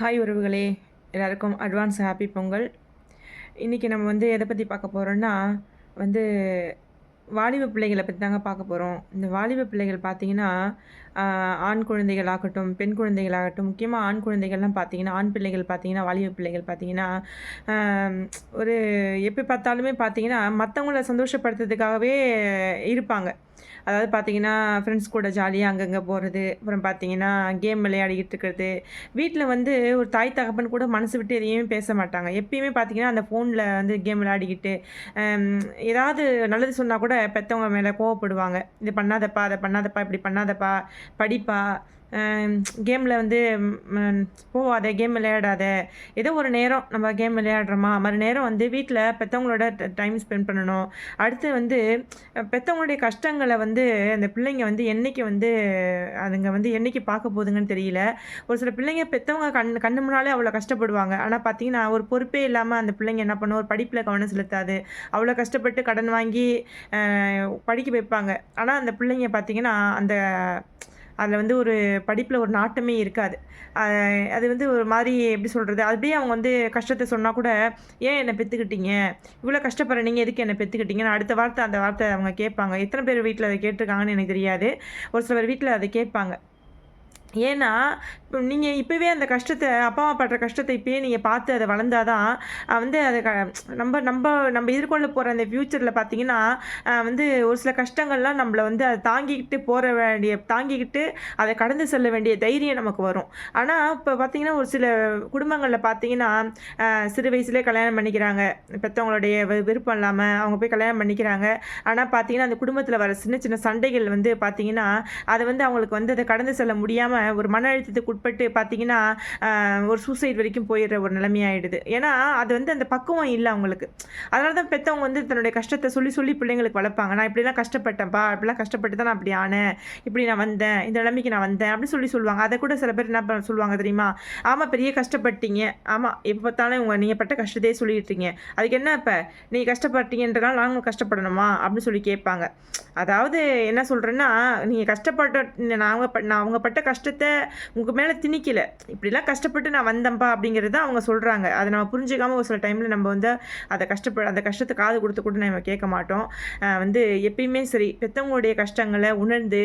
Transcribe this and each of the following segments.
Hi உறவுகளே எல்லாருக்கும் advance happy Pongal. இன்றைக்கி நம்ம வந்து எதை பற்றி பார்க்க போகிறோன்னா வந்து வாலிப பிள்ளைகளை பற்றி தாங்க பார்க்க போகிறோம் இந்த வாலிப பிள்ளைகள் பார்த்தீங்கன்னா ஆண் குழந்தைகள் ஆகட்டும் பெண் குழந்தைகள் ஆகட்டும் முக்கியமாக ஆண் குழந்தைகள்லாம் பார்த்தீங்கன்னா ஆண் பிள்ளைகள் பார்த்தீங்கன்னா வாலிப பிள்ளைகள் பார்த்தீங்கன்னா ஒரு எப்போ பார்த்தாலுமே பார்த்தீங்கன்னா மற்றவங்கள சந்தோஷப்படுத்துறதுக்காகவே இருப்பாங்க. அதாவது பார்த்தீங்கன்னா ஃப்ரெண்ட்ஸ் கூட ஜாலியாக அங்கங்கே போகிறது அப்புறம் பார்த்தீங்கன்னா கேம் விளையாடிக்கிட்டு இருக்கிறது. வீட்டில் வந்து ஒரு தாய் தகப்பன் கூட மனசு விட்டு எதையுமே பேச மாட்டாங்க. எப்பயுமே பார்த்தீங்கன்னா அந்த ஃபோனில் வந்து கேம் விளையாடிக்கிட்டு ஏதாவது நல்லது சொன்னால் கூட பெற்றவங்க மேலே கோவப்படுவாங்க. இது பண்ணாதப்பா அதை பண்ணாதப்பா இப்படி பண்ணாதப்பா படிப்பா கேமில் வந்து ம், போவாத கேம் விளையாடாத. ஏதோ ஒரு நேரம் நம்ம கேம் விளையாடுறோமா? மறு நேரம் வந்து வீட்டில் பெற்றவங்களோட டைம் ஸ்பெண்ட் பண்ணணும். அடுத்து வந்து பெற்றவங்களுடைய கஷ்டங்களை வந்து அந்த பிள்ளைங்க வந்து என்னைக்கு வந்து அதுங்க வந்து என்னைக்கு பார்க்க போகுதுங்கன்னு தெரியல. ஒரு சில பிள்ளைங்க பெற்றவங்க கண் கண்ணு முன்னாலே அவ்வளோ கஷ்டப்படுவாங்க. ஆனால் பார்த்தீங்கன்னா ஒரு பொறுப்பே இல்லாமல் அந்த பிள்ளைங்க என்ன பண்ணும்? ஒரு படிப்பில் கவனம் செலுத்தாது. அவ்வளோ கஷ்டப்பட்டு கடன் வாங்கி படிக்க வைப்பாங்க. ஆனால் அந்த பிள்ளைங்க பார்த்தீங்கன்னா அந்த அதில் வந்து ஒரு படிப்பில் ஒரு நாட்டமே இருக்காது. அது வந்து ஒரு மாதிரி எப்படி சொல்கிறது அப்படியே அவங்க வந்து கஷ்டத்தை சொன்னால் கூட ஏன் என்னை பெற்றுக்கிட்டீங்க இவ்வளோ கஷ்டப்படுற நீங்கள் எதுக்கு என்னை பெற்றுக்கிட்டீங்கன்னு அடுத்த வார்த்தை அந்த வார்த்தை அவங்க கேட்பாங்க. எத்தனை பேர் வீட்டில் அதை கேட்டிருக்காங்கன்னு எனக்கு தெரியாது. ஒரு சில பேர் வீட்டில் அதை கேட்பாங்க. ஏன்னா இப்போ நீங்கள் இப்போவே அந்த கஷ்டத்தை அப்பா அம்மா படுற கஷ்டத்தை இப்போயே நீங்கள் பார்த்து அதை வளர்ந்தா தான் வந்து அதை க நம்ம நம்ம நம்ம எதிர்கொள்ள போகிற அந்த ஃப்யூச்சரில் பார்த்தீங்கன்னா வந்து ஒரு சில கஷ்டங்கள்லாம் நம்மளை வந்து அதை தாங்கிக்கிட்டு போகிற வேண்டிய தாங்கிக்கிட்டு அதை கடந்து செல்ல வேண்டிய தைரியம் நமக்கு வரும். ஆனால் இப்போ பார்த்தீங்கன்னா ஒரு சில குடும்பங்களில் பார்த்தீங்கன்னா சிறு வயசுலேயே கல்யாணம் பண்ணிக்கிறாங்க. பெற்றவங்களுடைய வி- விருப்பம் இல்லாமல் அவங்க போய் கல்யாணம் பண்ணிக்கிறாங்க. ஆனால் பார்த்தீங்கன்னா அந்த குடும்பத்தில் வர சின்ன சின்ன சண்டைகள் வந்து பார்த்தீங்கன்னா அதை வந்து அவங்களுக்கு வந்து அதை கடந்து செல்ல முடியாமல் ஒரு மன அழுத்தத்துக்கு உட்பட்டு பார்த்தீங்கன்னா ஒரு சூசைட் வரைக்கும் போயிடுற ஒரு நிலைமையாயிடுது. ஏன்னா அது வந்து அந்த பக்குவம் இல்லை அவங்களுக்கு. அதனால தான் பெற்றவங்க வந்து தன்னுடைய கஷ்டத்தை சொல்லி சொல்லி பிள்ளைங்களுக்கு வளர்ப்பாங்க. நான் இப்படிலாம் கஷ்டப்பட்டேன்ப்பா இப்படிலாம் கஷ்டப்பட்டு தான் நான் அப்படி ஆனேன். இப்படி நான் வந்தேன். இந்த நிலைமைக்கு நான் வந்தேன். அப்படின்னு சொல்லி சொல்லுவாங்க. அதை கூட சில பேர் என்ன பண்ண சொல்லுவாங்க தெரியுமா? ஆமாம் பெரிய கஷ்டப்பட்டீங்க. ஆமாம் எப்போ பார்த்தாலும் உங்கள் நீங்கள் பட்ட கஷ்டத்தையே சொல்லிட்டுருங்க அதுக்கு என்ன இப்போ? நீங்கள் கஷ்டப்பட்டீங்கன்றனால நாங்களும் கஷ்டப்படணுமா? அப்படின்னு சொல்லி கேட்பாங்க. அதாவது என்ன சொல்கிறேன்னா நீங்கள் கஷ்டப்பட்ட நாங்கள் ப நான் அவங்க பட்ட கஷ்டத்தை உங்கள் மேலே திணிக்கல. இப்படிலாம் கஷ்டப்பட்டு நான் வந்தேன்ப்பா அப்படிங்கிறது தான் அவங்க சொல்கிறாங்க அதை நம்ம புரிஞ்சுக்காமல் ஒரு சில டைமில் நம்ம வந்து அதை கஷ்டப்பட அந்த கஷ்டத்தை காது கொடுத்து கூட நம்ம கேட்க மாட்டோம். வந்து எப்பயுமே சரி பெற்றவங்களுடைய கஷ்டங்களை உணர்ந்து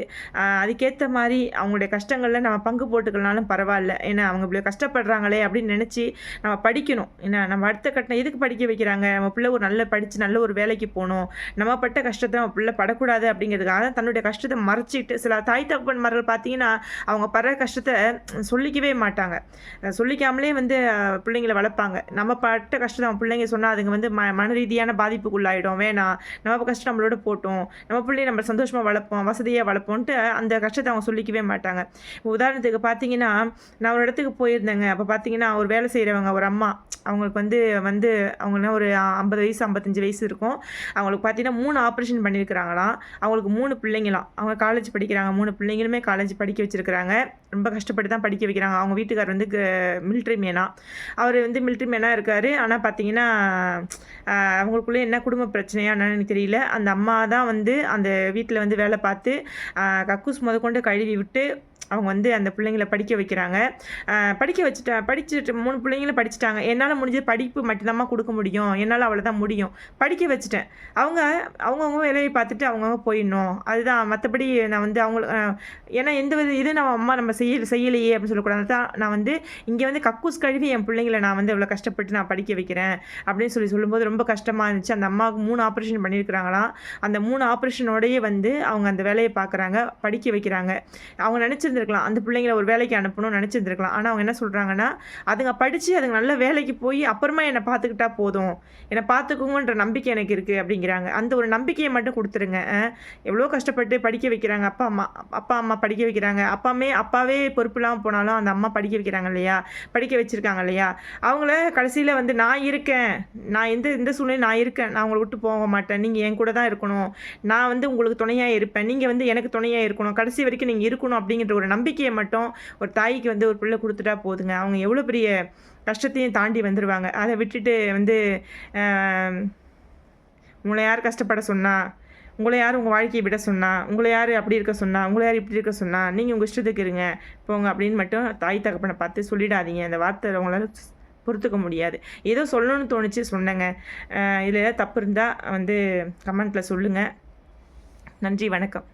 அதுக்கேற்ற மாதிரி அவங்களுடைய கஷ்டங்களில் நம்ம பங்கு போட்டுக்கலனாலும் பரவாயில்ல. ஏன்னா அவங்க இவ்வளோ கஷ்டப்படுறாங்களே அப்படின்னு நினச்சி நம்ம படிக்கணும். ஏன்னா நம்ம அடுத்த கட்டணம் எதுக்கு படிக்க வைக்கிறாங்க? நம்ம பிள்ளை ஒரு நல்ல படித்து நல்ல ஒரு வேலைக்கு போகணும். நம்ம பட்ட கஷ்டத்தை நம்ம பிள்ளை படக்கூடாது அப்படிங்கிறதுக்காக தான் தன்னுடைய கஷ்டத்தை மறைச்சிட்டு சில தாய் தகப்பன்மார்கள் பார்த்தீங்கன்னா அவங்க படுற கஷ்டத்தை சொல்லிக்கவே மாட்டாங்க. சொல்லிக்காமலே வந்து பிள்ளைங்களை வளர்ப்பாங்க. நம்ம பட்ட கஷ்டத்தை நம்ம பிள்ளைங்க சொன்னால் அதுங்க வந்து ம மன ரீதியான பாதிப்புக்குள்ளாயிடும். வேணாம் நம்ம கஷ்டம் நம்மளோட போட்டோம். நம்ம பிள்ளைய நம்ம சந்தோஷமாக வளர்ப்போம் வசதியாக வளர்ப்போன்ட்டு அந்த கஷ்டத்தை அவங்க சொல்லிக்கவே மாட்டாங்க. இப்போ உதாரணத்துக்கு பார்த்தீங்கன்னா நான் ஒரு இடத்துக்கு போயிருந்தேங்க. அப்போ பார்த்தீங்கன்னா ஒரு வேலை செய்கிறவங்க ஒரு அம்மா அவங்களுக்கு வந்து வந்து அவங்கன்னா ஒரு ஐம்பது வயசு ஐம்பத்தஞ்சு வயசு இருக்கும். அவங்களுக்கு பார்த்தீங்கன்னா மூணு ஆப்ரேஷன் பண்ணியிருக்கிறாங்களாம் அவங்களுக்கு மூணு பிள்ளைங்களாம். அவங்க காலேஜ் படிக்கிறாங்க. மூணு பிள்ளைங்களுமே காலேஜ் படிக்க வச்சுருக்கிறாங்க. ரொம்ப கஷ்டப்பட்டு தான் படிக்க வைக்கிறாங்க. அவங்க வீட்டுக்கார் வந்து மிலிட்ரி மேனா அவர் வந்து மிலிட்ரி மேனாக இருக்கார். ஆனால் பார்த்தீங்கன்னா அவங்களுக்குள்ளே என்ன குடும்ப பிரச்சனையா என்னன்னு எனக்கு தெரியல. அந்த அம்மா தான் வந்து அந்த வீட்டில் வந்து வேலை பார்த்து கக்கூஸ் முதற்கொண்டு கழுவி விட்டு அவங்க வந்து அந்த பிள்ளைங்களை படிக்க வைக்கிறாங்க. படிக்க வச்சுட்டா படிச்சுட்டு மூணு பிள்ளைங்களும் படிச்சுட்டாங்க. என்னால் முடிஞ்சது படிப்பு மட்டும்தாம்மா கொடுக்க முடியும். என்னால் அவ்வளோதான் முடியும். படிக்க வச்சுட்டேன். அவங்க அவங்கவுங்க வேலையை பார்த்துட்டு அவங்கவுங்க போயிடணும். அதுதான் மற்றபடி நான் வந்து அவங்களுக்கு ஏன்னா எந்த வித இது நம்ம அம்மா நம்ம செய்ய செய்யலையே அப்படின்னு சொல்லக்கூடாது. தான் நான் வந்து இங்கே வந்து கக்கூஸ் கழுவி என் பிள்ளைங்களை நான் வந்து இவ்வளோ கஷ்டப்பட்டு நான் படிக்க வைக்கிறேன் அப்படின்னு சொல்லி சொல்லும்போது ரொம்ப கஷ்டமாக இருந்துச்சு. அந்த அம்மாவுக்கு மூணு ஆப்ரேஷன் பண்ணியிருக்கிறாங்களாம். அந்த மூணு ஆப்ரேஷனோடையே வந்து அவங்க அந்த வேலையை பார்க்குறாங்க படிக்க வைக்கிறாங்க. அவங்க நினச்சிருந்த நினச்சிருக்கலாம் அந்த பிள்ளைங்களை ஒரு வேலைக்கு அனுப்பணும்னு நினச்சிருந்துருக்கலாம். ஆனால் அவங்க என்ன சொல்கிறாங்கன்னா அதுங்க படித்து அதுங்க நல்ல வேலைக்கு போய் அப்புறமா என்னை பார்த்துக்கிட்டா போதும். என்னை பார்த்துக்குங்கன்ற நம்பிக்கை எனக்கு இருக்குது அப்படிங்கிறாங்க. அந்த ஒரு நம்பிக்கையை மட்டும் கொடுத்துருங்க. எவ்வளோ கஷ்டப்பட்டு படிக்க வைக்கிறாங்க. அப்பா அம்மா அப்பா அம்மா படிக்க வைக்கிறாங்க. அப்பாமே அப்பாவே பொறுப்பு இல்லாமல் போனாலும் அந்த அம்மா படிக்க வைக்கிறாங்க இல்லையா? படிக்க வச்சுருக்காங்க இல்லையா? அவங்கள கடைசியில் வந்து நான் இருக்கேன். நான் எந்த எந்த சூழ்நிலையும் நான் இருக்கேன். நான் உங்களை விட்டு போக மாட்டேன். நீங்கள் என் கூட தான் இருக்கணும். நான் வந்து உங்களுக்கு துணையாக இருப்பேன். நீங்கள் வந்து எனக்கு துணையாக இருக்கணும். கடைசி வரைக்கும் நீங்கள் இருக்கணும் அப்படிங்கிற ஒரு நம்பிக்கையை மட்டும் ஒரு தாய்க்கு வந்து ஒரு பிள்ளை கொடுத்துட்டா போதுங்க. அவங்க எவ்வளோ பெரிய கஷ்டத்தையும் தாண்டி வந்துடுவாங்க அதை விட்டுட்டு வந்து உங்களை யார் கஷ்டப்பட சொன்னா உங்களை யார் உங்கள் வாழ்க்கையை விட சொன்னா உங்களை யார் அப்படி இருக்க சொன்னா உங்களை யார் இப்படி இருக்க சொன்னா நீங்கள் உங்கள் இஷ்டத்துக்கு இருங்க. போங்க அப்படின்னு மட்டும் தாய் தகப்பனை பார்த்து சொல்லிடாதீங்க. அந்த வார்த்தை உங்களால் பொறுத்துக்க முடியாது. ஏதோ சொல்லணும்னு தோணுச்சு சொன்னேங்க. இதில் ஏதாவது தப்பு இருந்தால் வந்து கமெண்ட்டில் சொல்லுங்கள் நன்றி வணக்கம்.